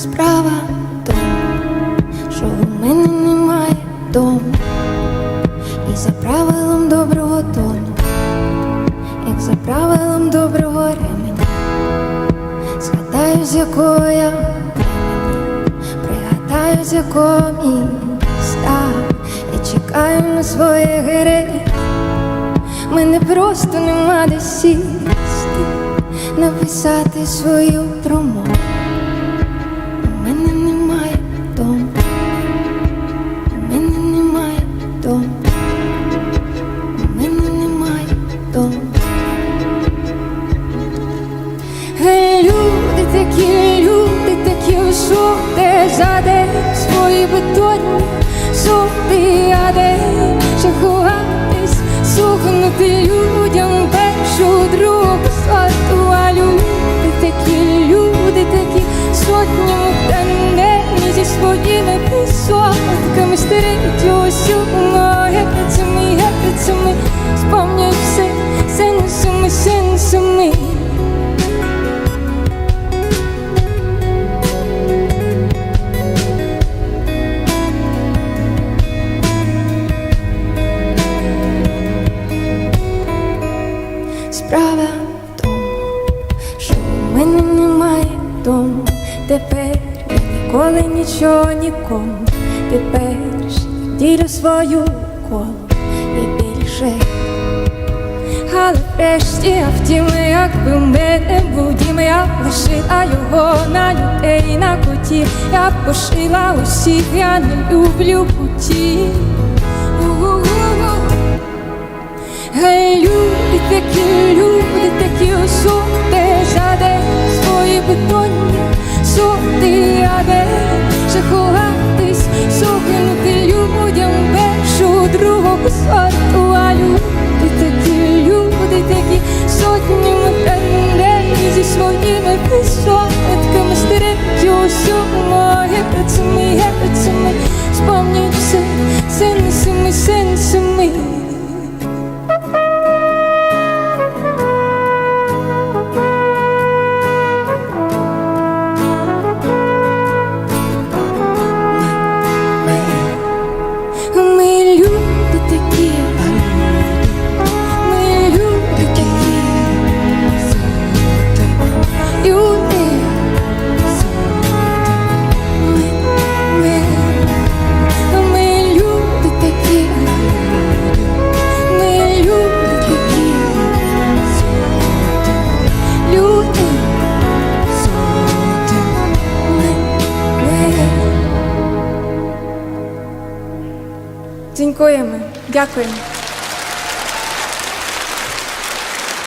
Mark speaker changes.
Speaker 1: справа в тому, що в мене немає дому, і за правилом доброго тону, як за правилом доброго ременя, згадаю, з якого я пригадаю, з якого міста і чекаю на своє гири. Мене просто нема де сісти, написати свою промову. Присотками стерить усю гепицями, гепицями, спомнять все сенсами, сенсами. Справа в тому, що в мене немає дому. Тепер я ніколи нічого нікому. Тепер ділю свою колу і більше. Але врешті, а втім, якби в мене був дім, я лишила його на людей, на котів. Я пошила усіх, я не люблю путів. У-у-у-у. 说 Дякуємо, дякуємо.